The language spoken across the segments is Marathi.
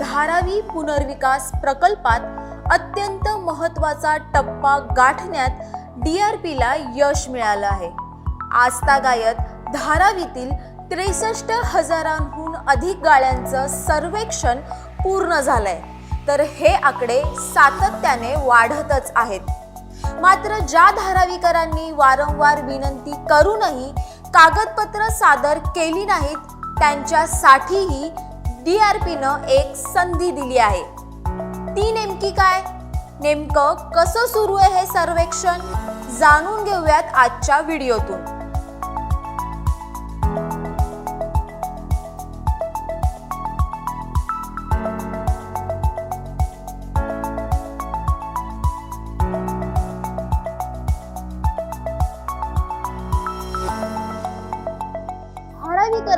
धारावी पुनर्विकास प्रकल्पात अत्यंत महत्त्वाचा टप्पा गाठण्यात डीआरपीला यश मिळालं आहे. आजतागायत धारावीतील त्रेसष्ट हजारांहून अधिक गाळ्यांचं सर्वेक्षण पूर्ण झालंय. तर हे आकडे सातत्याने वाढतच आहेत. मात्र ज्या धारावीकरांनी वारंवार विनंती करूनही कागदपत्र सादर केली नाहीत त्यांच्यासाठीही डीआरपीनं एक संधी दिली आहे. ती नेमकी काय? नेमकं कसं सुरू आहे हे सर्वेक्षण? जाणून घेऊयात आजच्या व्हिडिओतून.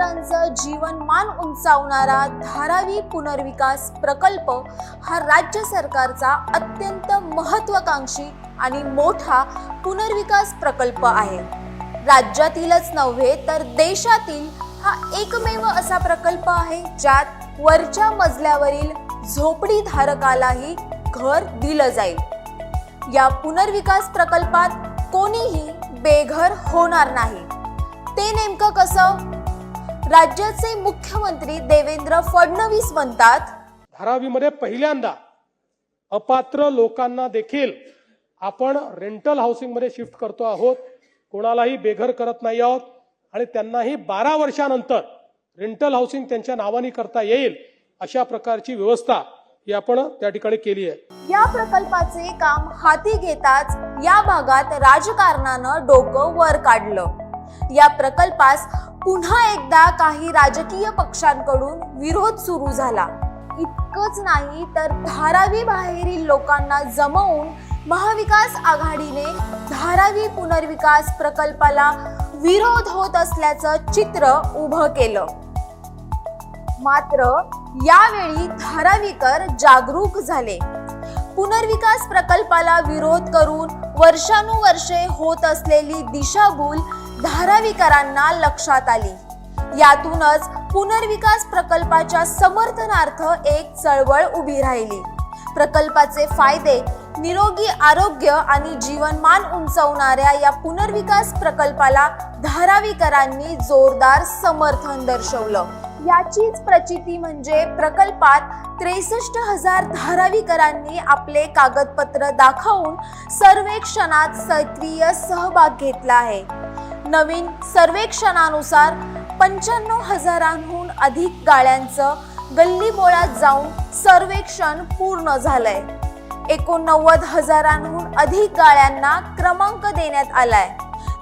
शेतकऱ्यांचं जीवनमान उंचावणारा धारावी पुनर्विकास प्रकल्प हा राज्य सरकारचा अत्यंत महत्वाकांक्षी आणि मोठा पुनर्विकास प्रकल्प आहे. राज्यातीलच नव्हे तर देशातील हा एकमेव असा प्रकल्प आहे ज्यात वरच्या मजल्यावरील झोपडी धारकालाही घर दिलं जाईल. या पुनर्विकास प्रकल्पात कोणीही बेघर होणार नाही. ते नेमकं कसं? राज्याचे मुख्यमंत्री देवेंद्र फडणवीस म्हणतात धारावीमध्ये पहिल्यांदा अपात्र लोकांना देखील आपण रेंटल हाऊसिंगमध्ये शिफ्ट करतो आहोत. कोणालाही बेघर करत नाही आहोत. आणि त्यांनाही बारा वर्षानंतर रेंटल हाऊसिंग त्यांच्या नावाने करता येईल अशा प्रकारची व्यवस्था ही आपण त्या ठिकाणी केली आहे. या प्रकल्पाचे काम हाती घेताच या भागात राजकारणानं डोकं वर काढलं. या प्रकल्पास पुन्हा एकदा काही राजकीय पक्षांकडून विरोध सुरू झाला. इतकंच नाही तर धारावी बाहेरील लोकांना जमवून महाविकास आघाडीने धारावी पुनर्विकास प्रकल्पाला विरोध होत असल्याचं चित्र उभं केलं. मात्र यावेळी धारावीकर जागरूक झाले. पुनर्विकास प्रकल्पाला विरोध करून वर्षानुवर्षे होत असलेली दिशाभूल धारावीकरांना लक्षात आली. यातूनच पुनर्विकास प्रकल्पाच्या समर्थनार्थ एक चळवळ उभी राहिली. प्रकल्पाचे फायदे निरोगी आरोग्य आणि जीवनमान उंचवणाऱ्या या पुनर्विकास प्रकल्पाला धारावीकरांनी जोरदार समर्थन दर्शवलं. याचीच प्रचिती म्हणजे प्रकल्पात त्रेसष्ट हजार धारावीकरांनी आपले कागदपत्र दाखवून सर्वेक्षणात सक्रिय सहभाग घेतला आहे. नवीन सर्वेक्षणानुसार पंच्याण्णव हजारांहून अधिक गाळ्यांचं गल्लीबोळात जाऊन सर्वेक्षण पूर्ण झालंय. एकोणनव्वद हजारांहून अधिक गाळ्यांना क्रमांक देण्यात आलाय.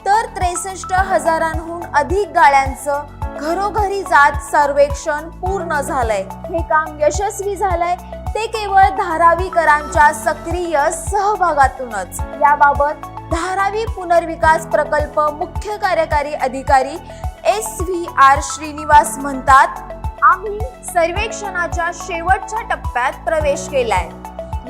तर त्रेसष्ट हजारांहून अधिक गाळ्यांचं घरोघरी जात सर्वेक्षण पूर्ण झालंय. हे काम यशस्वी झालंय. ते केवळ धारावीकरांच्या सक्रिय सहभागातूनच. याबाबत धारावी पुनर्विकास प्रकल्प मुख्य कार्यकारी अधिकारी एस व्ही आर श्रीनिवास म्हणतात आम्ही सर्वेक्षणाच्या शेवटच्या टप्प्यात प्रवेश केलाय.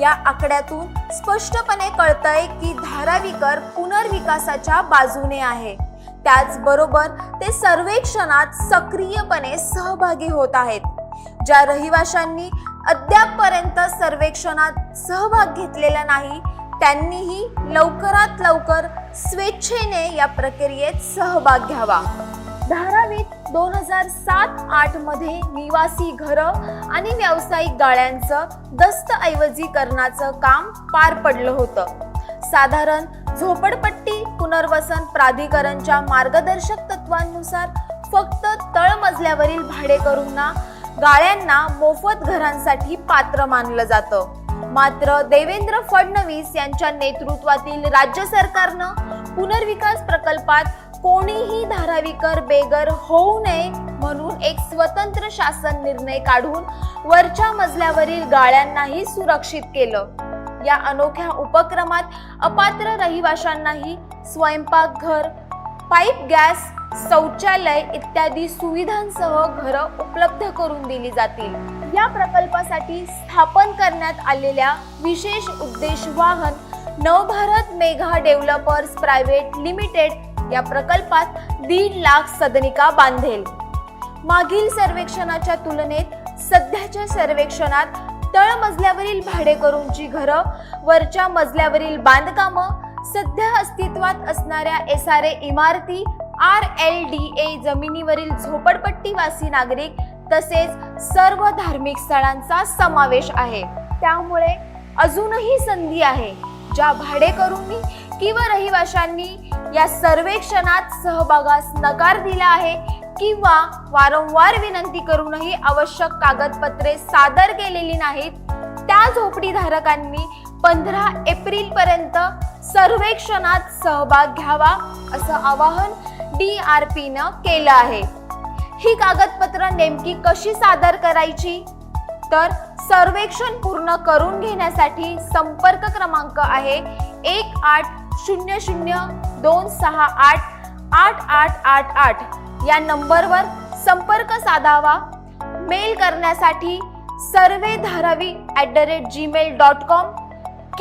या आकड्यातून स्पष्टपणे कळतंय की धारावीकर पुनर्विकासाच्या बाजूने आहे. त्याचबरोबर ते सर्वेक्षणात सक्रियपणे सहभागी होत आहेत. ज्या रहिवाशांनी अद्यापपर्यंत सर्वेक्षणात सहभाग घेतलेला नाही त्यांनीही लवकरात लवकर स्वेच्छेने या प्रक्रियेत सहभाग घ्यावा. धारावीत दोन हजार सात आठमध्ये निवासी घरं आणि व्यावसायिक गाळ्यांचं दस्तऐवजीकरणाचं काम पार पडलं होतं. साधारण झोपडपट्टी पुनर्वसन प्राधिकरणच्या मार्गदर्शक तत्वांनुसार फक्त तळमजल्यावरील भाडेकरूंना गाळ्यांना मोफत घरांसाठी पात्र मानलं जातं. मात्र देवेंद्र फडणवीस यांच्या नेतृत्वातील राज्य सरकारनं पुनर्विकास प्रकल्पात कोणीही धारावीकर बेघर होऊ नये म्हणून एक स्वतंत्र शासन निर्णय काढून वरच्या मजल्यावरील गाळ्यांनाही सुरक्षित केलं. या अनोख्या उपक्रमात अपात्र रहिवाशांनाही स्वयंपाकघर पाईप गॅस शौचालय इत्यादी सुविधांसह घरं उपलब्ध करून दिली जातील. या प्रकल्पासाठी स्थापन करण्यात आलेल्या विशेष उद्देश वाहन Navbharat Megha developers private limited या प्रकल्पात दीड लाख सदनिका बांधेल. मागील सर्वेक्षणाच्या तुलनेत सध्याच्या सर्वेक्षणात तळमजल्यावरील भाडेकरूंची घरं वरच्या मजल्यावरील बांधकामं सध्या अस्तित्वात असणाऱ्या एस आर ए इमारती आर एल डी ए जमिनीवरील झोपडपट्टीवासी नागरिक तसेच सर्व धार्मिक स्थळांचा समावेश आहे. त्यामुळे अजूनही संधी आहे. ज्या भाडेकरूंनी किंवा रहिवाशांनी या सर्वेक्षणात सहभागास नकार दिला आहे किंवा वारंवार विनंती करूनही आवश्यक कागदपत्रे सादर केलेली नाहीत त्या झोपडीधारकांनी पंधरा एप्रिल पर्यंत सर्वेक्षणात सहभाग घ्यावा असं आवाहन डी आर पी केलं आहे. ही कागदपत्र नेमकी कशी सादर करायची? तर सर्वेक्षण पूर्ण करून घेण्यासाठी संपर्क क्रमांक आहे एक आठ शून्य शून्य दोन सहा आठ आठ आठ आठ आठ. या नंबरवर संपर्क साधावा. मेल करण्यासाठी survey Dharavi at the rate Gmail dot com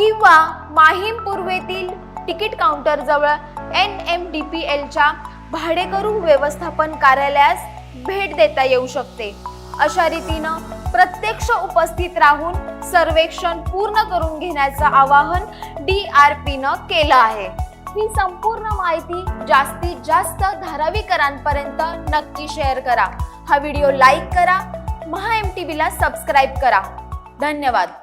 किंवा माहीम पूर्वेतील तिकीट काउंटरजवळ एन एम डी पी एलच्या भाडेकरू व्यवस्थापन कार्यालयास भेट देता येऊ शकते. अशा रीतीनं प्रत्यक्ष उपस्थित राहून सर्वेक्षण पूर्ण करून घेण्याचं आवाहन डी आर पीनं केलं आहे. ही संपूर्ण माहिती जास्तीत जास्त धारावीकरांपर्यंत नक्की शेअर करा. हा व्हिडिओ लाईक करा. महा एम टी व्हीला सबस्क्राईब करा. धन्यवाद.